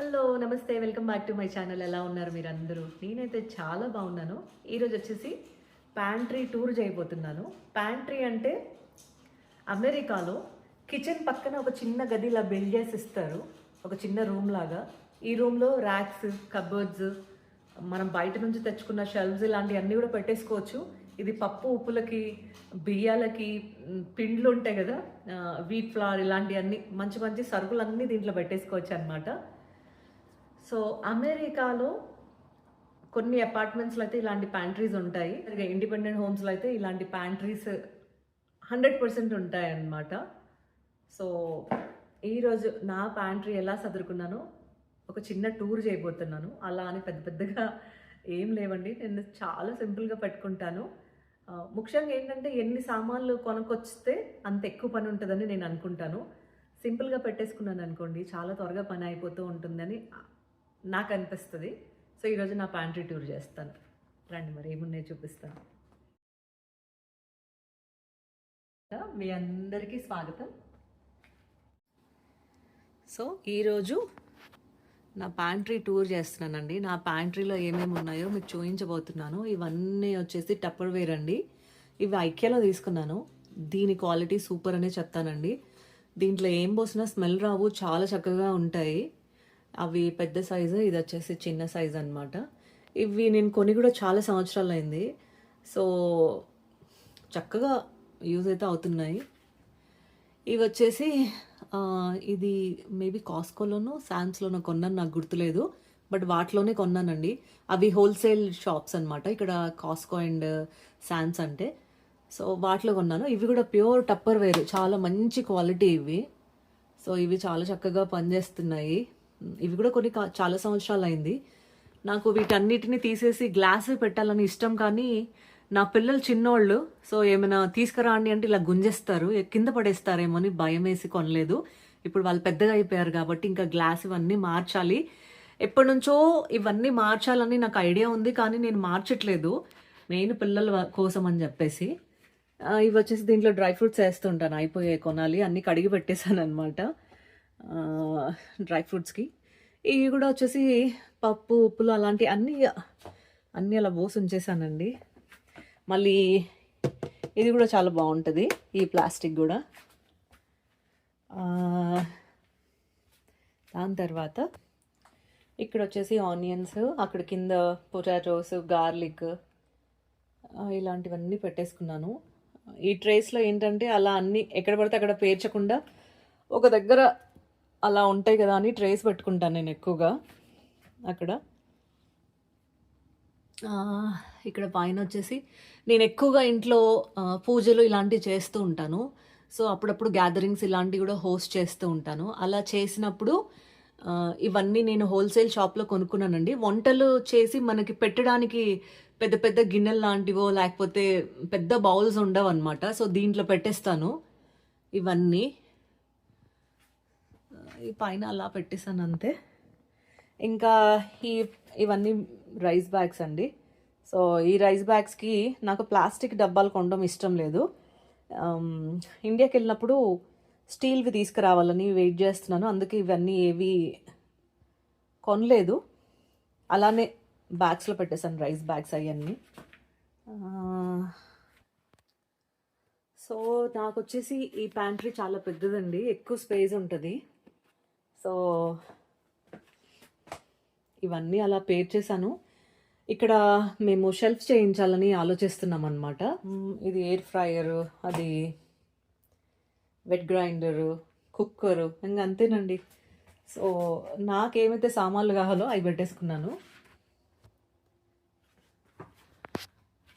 Hello నమస్తే. Welcome back to my channel. ఎలా ఉన్నారు మీరు అందరూ నేనైతే చాలా బాగున్నాను. ఈరోజు వచ్చేసి ప్యాంట్రీ టూర్ చేయబోతున్నాను. ప్యాంట్రీ అంటే అమెరికాలో కిచెన్ పక్కన ఒక చిన్న గది ఇలా బిల్డ్ చేసి ఇస్తారు ఒక చిన్న రూమ్ లాగా. ఈ రూమ్లో ర్యాక్స్ కబర్డ్స్ మనం బయట నుంచి తెచ్చుకున్న షెల్వ్స్ ఇలాంటివన్నీ కూడా పెట్టేసుకోవచ్చు. ఇది పప్పు ఉప్పులకి బియ్యాలకి పిండ్లు ఉంటాయి కదా వీట్ ఫ్లవర్ ఇలాంటివన్నీ మంచి మంచి సరుకులన్నీ దీంట్లో పెట్టేసుకోవచ్చు అనమాట సో అమెరికాలో కొన్ని అపార్ట్మెంట్స్లో అయితే ఇలాంటి ప్యాంట్రీస్ ఉంటాయి. ఇండిపెండెంట్ హోమ్స్లో అయితే ఇలాంటి ప్యాంట్రీస్ హండ్రెడ్ పర్సెంట్ ఉంటాయన్నమాట. సో ఈరోజు నా ప్యాంట్రీ ఎలా సదురుకున్నానో ఒక చిన్న టూర్ చేయబోతున్నాను. అలా అని పెద్ద పెద్దగా ఏం లేవండి. నేను చాలా సింపుల్గా పెట్టుకుంటాను. ముఖ్యంగా ఏంటంటే ఎన్ని సామాన్లు కొనుక్కొస్తే అంత ఎక్కువ పని ఉంటుందని నేను అనుకుంటాను. సింపుల్గా పెట్టేసుకున్నాను అనుకోండి చాలా త్వరగా పని అయిపోతూ ఉంటుందని నాకు అనిపిస్తుంది సో ఈరోజు నా ప్యాంట్రీ టూర్ చేస్తాను. రండి మరి ఏమున్నాయో చూపిస్తాను. మీ అందరికీ స్వాగతం. సో ఈరోజు నా ప్యాంట్రీ టూర్ చేస్తున్నానండి. నా ప్యాంట్రీలో ఏమేమి ఉన్నాయో మీకు చూపించబోతున్నాను ఇవన్నీ వచ్చేసి టప్పర్ వేర్ అండి. ఇవి ఐక్యలో తీసుకున్నాను. దీని క్వాలిటీ సూపర్ అనే చెప్తానండి. దీంట్లో ఏం పోసినా స్మెల్ రావు చాలా చక్కగా ఉంటాయి. అవి పెద్ద సైజు ఇది వచ్చేసి చిన్న సైజు అన్నమాట. ఇవి నేను కొని కూడా చాలా సంవత్సరాలు అయింది సో చక్కగా యూజ్ అయితే అవుతున్నాయి. ఇవి వచ్చేసి ఇది మేబీ కాస్కోలోనో శాన్స్లోనో కొన్నాను నాకు గుర్తులేదు. బట్ వాటిలోనే కొన్నానండి. అవి హోల్సేల్ షాప్స్ అన్నమాట. ఇక్కడ కాస్కో అండ్ శాన్స్ అంటే. సో వాటిలో కొన్నాను. ఇవి కూడా ప్యూర్ టప్పర్ వేరు చాలా మంచి క్వాలిటీ ఇవి. సో ఇవి చాలా చక్కగా పనిచేస్తున్నాయి. ఇవి కూడా కొన్ని చాలా సంవత్సరాలు అయింది నాకు వీటన్నిటిని తీసేసి గ్లాస్ పెట్టాలని ఇష్టం కానీ నా పిల్లలు చిన్నోళ్ళు సో ఏమైనా తీసుకురాండి అంటే ఇలా గుంజేస్తారు కింద పడేస్తారేమో అని భయం వేసి కొనలేదు. ఇప్పుడు వాళ్ళు పెద్దగా అయిపోయారు కాబట్టి ఇంకా గ్లాస్ ఇవన్నీ మార్చాలి. ఎప్పటి నుంచో ఇవన్నీ మార్చాలని నాకు ఐడియా ఉంది కానీ నేను మార్చట్లేదు. మెయిన్ పిల్లల కోసం అని చెప్పేసి. ఇవి వచ్చేసి దీంట్లో డ్రై ఫ్రూట్స్ వేస్తుంటాను అయిపోయే కొనాలి అన్నీ కడిగి పెట్టేశాను అనమాట డ్రై ఫ్రూట్స్కి. ఇవి కూడా వచ్చేసి పప్పు ఉప్పులు అలాంటి అన్నీ అన్నీ అలా పోసి ఉంచేసానండి. మళ్ళీ ఇది కూడా చాలా బాగుంటుంది ఈ ప్లాస్టిక్ కూడా. దాని తర్వాత ఇక్కడ వచ్చేసి ఆనియన్స్ అక్కడ కింద పొటాటోస్ గార్లిక్ ఇలాంటివన్నీ పెట్టేసుకున్నాను. ఈ ట్రేస్లో ఏంటంటే అలా అన్నీ ఎక్కడ పడితే అక్కడ పేర్చకుండా ఒక దగ్గర అలా ఉంటాయి కదా అని ట్రేస్ పెట్టుకుంటాను నేను ఎక్కువగా అక్కడ. ఇక్కడ పైన వచ్చేసి నేను ఎక్కువగా ఇంట్లో పూజలు ఇలాంటివి చేస్తూ ఉంటాను. సో అప్పుడప్పుడు గ్యాదరింగ్స్ ఇలాంటివి కూడా హోస్ట్ చేస్తూ ఉంటాను. అలా చేసినప్పుడు ఇవన్నీ నేను హోల్సేల్ షాప్లో కొనుక్కున్నానండి. వంటలు చేసి మనకి పెట్టడానికి పెద్ద పెద్ద గిన్నెలు లాంటివో లేకపోతే పెద్ద బౌల్స్ ఉండవు అనమాట సో దీంట్లో పెట్టేస్తాను ఇవన్నీ. ఈ పైన అలా పెట్టేసాను అంతే. ఇంకా ఈ ఇవన్నీ రైస్ బ్యాగ్స్ అండి. సో ఈ రైస్ బ్యాగ్స్కి నాకు ప్లాస్టిక్ డబ్బాలు కొనడం ఇష్టం లేదు. ఇండియాకి వెళ్ళినప్పుడు స్టీల్వి తీసుకురావాలని వెయిట్ చేస్తున్నాను. అందుకే ఇవన్నీ ఏవి కొనలేదు. అలానే బ్యాగ్స్లో పెట్టేశాను రైస్ బ్యాగ్స్ అవన్నీ. సో నాకు వచ్చేసి ఈ ప్యాంట్రీ చాలా పెద్దదండి. ఎక్కువ స్పేస్ ఉంటుంది. సో ఇవన్నీ అలా పేర్ చేశాను. ఇక్కడ మేము షెల్ఫ్ చేయించాలని ఆలోచిస్తున్నాం అనమాట ఇది ఎయిర్ ఫ్రైయర్ అది వెట్ గ్రైండరు కుక్కరు ఇంకా అంతేనండి. సో నాకేమైతే సామాన్లు కావాలో అవి పెట్టేసుకున్నాను.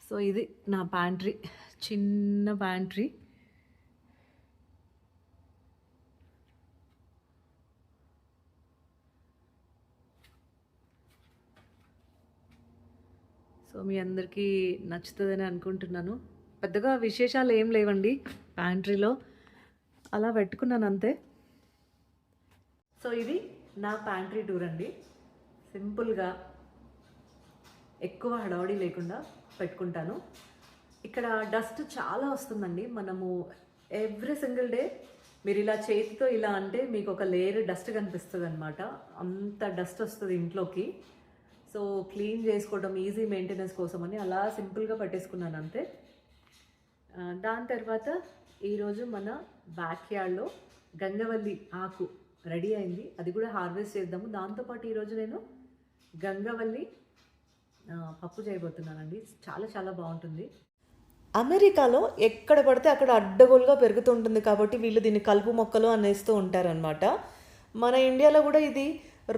సో ఇది నా ప్యాంట్రీ చిన్న ప్యాంట్రీ సో మీ అందరికీ నచ్చుతుందని అనుకుంటున్నాను. పెద్దగా విశేషాలు ఏం లేవండి ప్యాంట్రీలో. అలా పెట్టుకున్నాను అంతే. సో ఇది నా ప్యాంట్రీ టూర్ అండి. సింపుల్గా ఎక్కువ హడావడి లేకుండా పెట్టుకుంటాను. ఇక్కడ డస్ట్ చాలా వస్తుందండి. మనము ఎవ్రీ సింగిల్ డే మీరు ఇలా చేతితో ఇలా అంటే మీకు ఒక లేయర్ డస్ట్ కనిపిస్తుంది అనమాట అంత డస్ట్ వస్తుంది ఇంట్లోకి. సో క్లీన్ చేసుకోవడం ఈజీ మెయింటెనెన్స్ కోసం అని అలా సింపుల్గా పట్టేసుకున్నాను అంతే. దాని తర్వాత ఈరోజు మన బ్యాక్ యార్డ్లో గంగవల్లి ఆకు రెడీ అయింది. అది కూడా హార్వెస్ట్ చేద్దాము. దాంతోపాటు ఈరోజు నేను గంగవల్లి పప్పు చేయబోతున్నానండి. చాలా చాలా బాగుంటుంది. అమెరికాలో ఎక్కడ పడితే అక్కడ అడ్డగోలుగా పెరుగుతుంటుంది కాబట్టి వీళ్ళు దీన్ని కలుపు మొక్కలు అనేస్తూ ఉంటారనమాట మన ఇండియాలో కూడా ఇది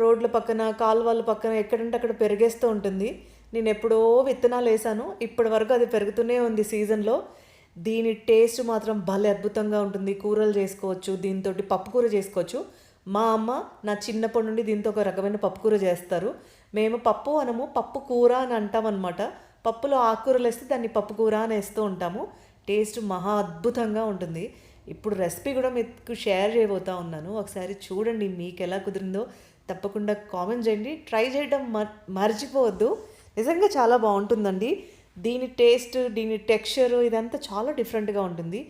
రోడ్ల పక్కన కాలువల పక్కన ఎక్కడంటే అక్కడ పెరిగేస్తూ ఉంటుంది. నేను ఎప్పుడో విత్తనాలు వేసాను ఇప్పటి వరకు అది పెరుగుతూనే ఉంది సీజన్లో. దీని టేస్ట్ మాత్రం భలే అద్భుతంగా ఉంటుంది. కూరలు చేసుకోవచ్చు దీంతో పప్పుకూర చేసుకోవచ్చు. మా అమ్మ నా చిన్నప్పటి నుండి దీంతో ఒక రకమైన పప్పు కూర చేస్తారు. మేము పప్పు అనము పప్పు కూర అని అంటామన్నమాట పప్పులో ఆకుకూరలు వేస్తే దాన్ని పప్పు కూర అని వేస్తూ ఉంటాము. టేస్ట్ మహా అద్భుతంగా ఉంటుంది. ఇప్పుడు రెసిపీ కూడా మీకు షేర్ చేయబోతా ఉన్నాను. ఒకసారి చూడండి మీకు ఎలా కుదిరిందో. తప్పకుండా కామెంట్ చేయండి. ట్రై చేయడం మర్ మర్చిపోవద్దు. నిజంగా చాలా బాగుంటుందండి. దీని టేస్ట్ దీని టెక్స్చర్ ఇదంతా చాలా డిఫరెంట్గా ఉంటుంది.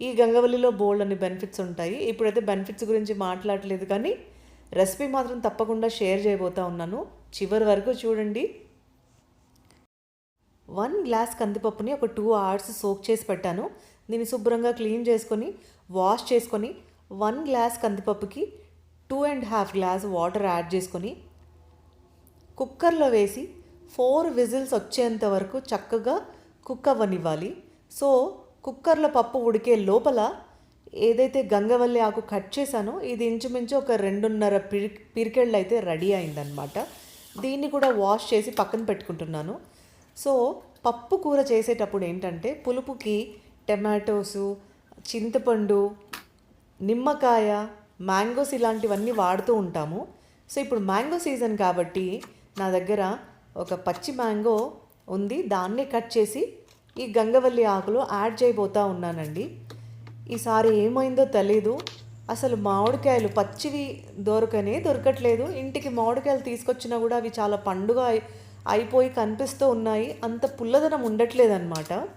ఈ గంగవల్లిలో బోల్డ్ అనే బెనిఫిట్స్ ఉంటాయి. ఇప్పుడైతే బెనిఫిట్స్ గురించి మాట్లాడలేదు కానీ రెసిపీ మాత్రం తప్పకుండా షేర్ చేయబోతా ఉన్నాను. చివరి వరకు చూడండి. వన్ గ్లాస్ కందిపప్పుని ఒక టూ అవర్స్ సోక్ చేసి పెట్టాను. దీన్ని శుభ్రంగా క్లీన్ చేసుకొని వాష్ చేసుకొని one glass కందిపప్పుకి two and half glass water add చేసుకొని కుక్కర్లో వేసి ఫోర్ విజిల్స్ వచ్చేంత వరకు చక్కగా కుక్ అవ్వనివ్వాలి. సో కుక్కర్లో పప్పు ఉడికే లోపల ఏదైతే గంగవల్లి ఆకు కట్ చేశానో ఇది ఇంచుమించు ఒక రెండున్నర పిరి పిరికెళ్ళు అయితే రెడీ అయిందనమాట దీన్ని కూడా వాష్ చేసి పక్కన పెట్టుకుంటున్నాను. సో పప్పు కూర చేసేటప్పుడు ఏంటంటే పులుపుకి టమాటోసు చింతపండు నిమ్మకాయ మ్యాంగోస్ ఇలాంటివన్నీ వాడుతూ ఉంటాము. సో ఇప్పుడు మ్యాంగో సీజన్ కాబట్టి నా దగ్గర ఒక పచ్చి మ్యాంగో ఉంది. దాన్నే కట్ చేసి ఈ గంగవల్లి ఆకులు యాడ్ చేయబోతా ఉన్నానండి. ఈసారి ఏమైందో తెలీదు. అసలు మామిడికాయలు పచ్చివి దొరకనే దొరకట్లేదు. ఇంటికి మామిడికాయలు తీసుకొచ్చినా కూడా అవి చాలా పండుగ అయిపోయి కనిపిస్తూ ఉన్నాయి. అంత పుల్లదనం ఉండట్లేదన్నమాట.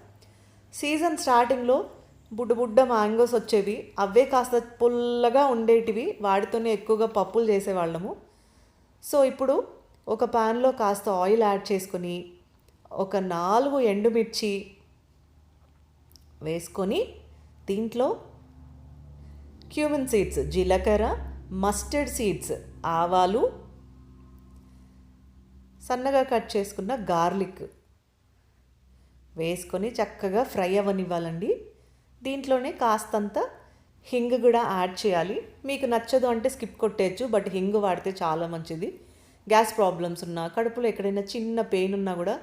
సీజన్ స్టార్టింగ్లో బుడ్డ బుడ్డ మ్యాంగోస్ వచ్చేవి. అవే కాస్త పుల్లగా ఉండేటివి. వాటితోనే ఎక్కువగా పప్పులు చేసేవాళ్ళము. సో ఇప్పుడు ఒక ప్యాన్లో కాస్త ఆయిల్ యాడ్ చేసుకొని ఒక నాలుగు ఎండుమిర్చి వేసుకొని దీంట్లో క్యూమిన్ సీడ్స్ జీలకర్ర మస్టర్డ్ సీడ్స్ ఆవాలు సన్నగా కట్ చేసుకున్న గార్లిక్ వేసుకొని చక్కగా ఫ్రై అవ్వనివ్వాలండి. దీంట్లోనే కాస్తంత హింగ్ కూడా యాడ్ చేయాలి. మీకు నచ్చదు అంటే స్కిప్ కొట్టేయచ్చు బట్ హింగ్ వాడితే చాలా మంచిది. గ్యాస్ ప్రాబ్లమ్స్ ఉన్నా కడుపులో ఎక్కడైనా చిన్న పెయిన్ ఉన్నా కూడా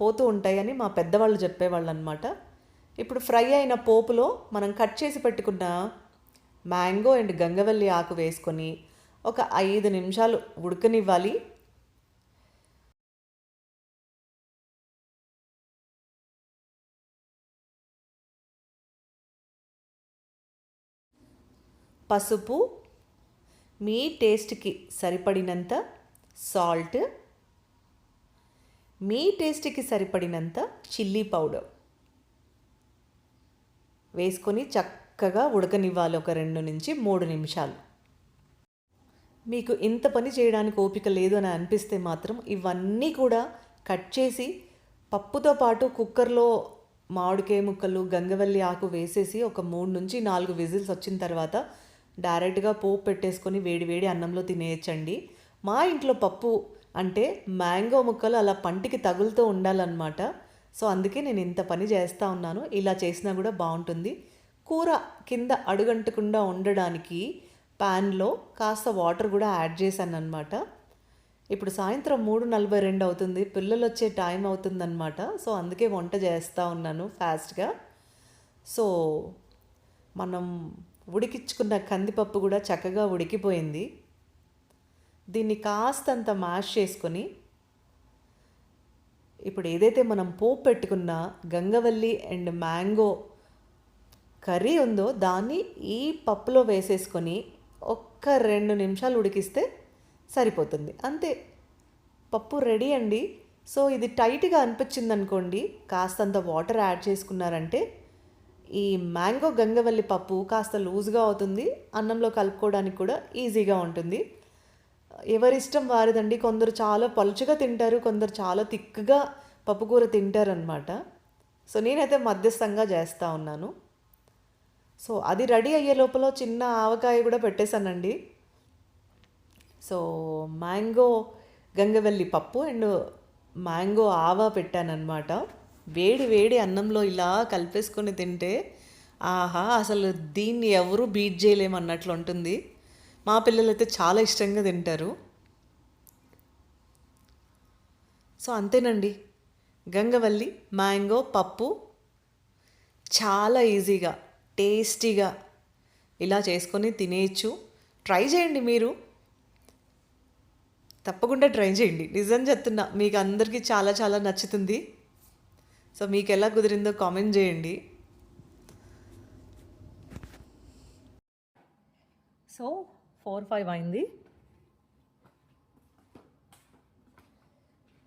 పోతూ ఉంటాయని మా పెద్దవాళ్ళు చెప్పేవాళ్ళు అనమాట ఇప్పుడు ఫ్రై అయిన పోపులో మనం కట్ చేసి పెట్టుకున్న మ్యాంగో అండ్ గంగవల్లి ఆకు వేసుకొని ఒక ఐదు నిమిషాలు ఉడకనివ్వాలి. పసుపు మీ టేస్ట్కి సరిపడినంత సాల్ట్ మీ టేస్ట్కి సరిపడినంత చిల్లీ పౌడర్. వేసుకొని చక్కగా ఉడకనివ్వాలి ఒక రెండు నుంచి మూడు నిమిషాలు. మీకు ఇంత పని చేయడానికి ఓపిక లేదు అని అనిపిస్తే మాత్రం ఇవన్నీ కూడా కట్ చేసి పప్పుతో పాటు కుక్కర్లో మామిడికాయ ముక్కలు గంగవల్లి ఆకు వేసేసి ఒక మూడు నుంచి నాలుగు విజిల్స్ వచ్చిన తర్వాత డైరెక్ట్గా పోపు పెట్టేసుకొని వేడి వేడి అన్నంలో తినేయచ్చండి. మా ఇంట్లో పప్పు అంటే మ్యాంగో ముక్కలు అలా పంటికి తగులుతూ ఉండాలన్నమాట. సో అందుకే నేను ఇంత పని చేస్తూ ఉన్నాను. ఇలా చేసినా కూడా బాగుంటుంది. కూర కింద అడుగంటకుండా ఉండడానికి ప్యాన్లో కాస్త వాటర్ కూడా యాడ్ చేశాను అనమాట ఇప్పుడు సాయంత్రం మూడు నలభై రెండు అవుతుంది. పిల్లలు వచ్చే టైం అవుతుందన్నమాట. సో అందుకే వంట చేస్తూ ఉన్నాను ఫాస్ట్గా. సో మనం ఉడికించుకున్న కందిపప్పు కూడా చక్కగా ఉడికిపోయింది. దీన్ని కాస్తంత మ్యాష్ చేసుకొని ఇప్పుడు ఏదైతే మనం పోపు పెట్టుకున్న గంగవల్లి అండ్ మ్యాంగో కర్రీ ఉందో దాన్ని ఈ పప్పులో వేసేసుకొని ఒక్క రెండు నిమిషాలు ఉడికిస్తే సరిపోతుంది. అంతే. పప్పు రెడీ అండి. సో ఇది టైట్గా అనిపించింది అనుకోండి కాస్తంత వాటర్ యాడ్ చేసుకున్నారంటే ఈ మ్యాంగో గంగవల్లి పప్పు కాస్త లూజ్గా అవుతుంది. అన్నంలో కలుపుకోవడానికి కూడా ఈజీగా ఉంటుంది. ఎవరిష్టం వారిదండి. కొందరు చాలా పలుచగా తింటారు కొందరు చాలా తిక్కుగా పప్పుకూర తింటారనమాట సో నేనైతే మధ్యస్థంగా చేస్తూ ఉన్నాను. సో అది రెడీ అయ్యే లోపల చిన్న ఆవకాయ కూడా పెట్టేశానండి. సో మ్యాంగో గంగవల్లి పప్పు అండ్ మ్యాంగో ఆవా పెట్టానన్నమాట. వేడి వేడి అన్నంలో ఇలా కలిపేసుకొని తింటే ఆహా అసలు దీన్ని ఎవరు బీట్ చేయలేమన్నట్లు ఉంటుంది. మా పిల్లలైతే చాలా ఇష్టంగా తింటారు. సో అంతేనండి. గంగవల్లి మ్యాంగో పప్పు చాలా ఈజీగా టేస్టీగా ఇలా చేసుకొని తినేయచ్చు. ట్రై చేయండి మీరు. తప్పకుండా ట్రై చేయండి. నిజం చెప్తున్నా మీకు అందరికీ చాలా చాలా నచ్చుతుంది. సో మీకు ఎలా కుదిరిందో కామెంట్ చేయండి. సో ఫోర్ ఫైవ్ అయింది.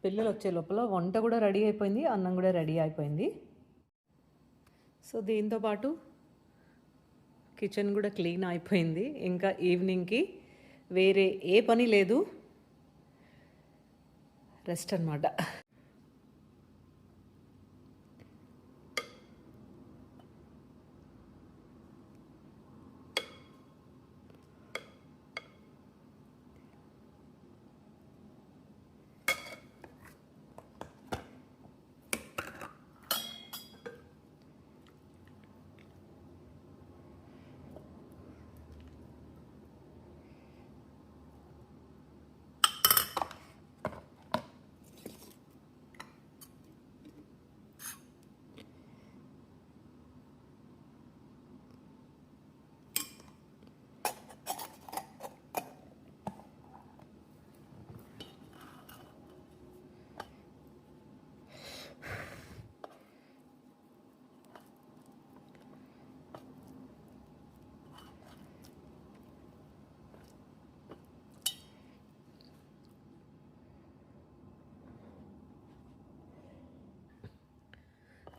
పిల్లలు వచ్చే లోపల వంట కూడా రెడీ అయిపోయింది అన్నం కూడా రెడీ అయిపోయింది. సో దీంతో పాటు కిచెన్ కూడా క్లీన్ అయిపోయింది. ఇంకా ఈవినింగ్కి వేరే ఏ పని లేదు. రెస్ట్ అనమాట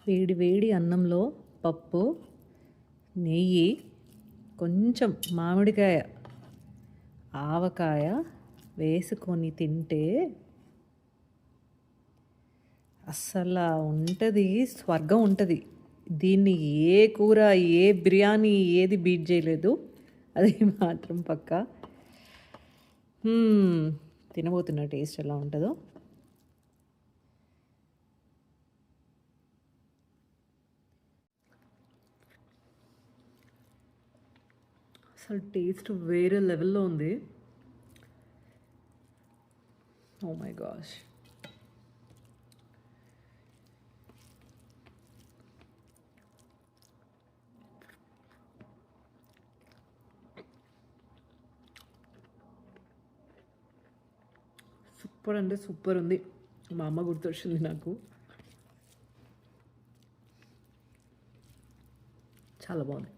వేడి వేడి అన్నంలో పప్పు నెయ్యి కొంచెం మామిడికాయ ఆవకాయ వేసుకొని తింటే అస్సలు ఉంటుంది స్వర్గం ఉంటుంది. దీన్ని ఏ కూర ఏ బిర్యానీ ఏది బీట్ చేయలేదు. అది మాత్రం పక్క. తినబోతున్న టేస్ట్ ఎలా ఉంటుందో. అసలు టేస్ట్ వేరే లెవెల్లో ఉంది. ఓ మై గాష్ సూపర్ అంటే సూపర్ ఉంది. మా అమ్మ గుర్తొచ్చింది నాకు. చాలా బాగుంది.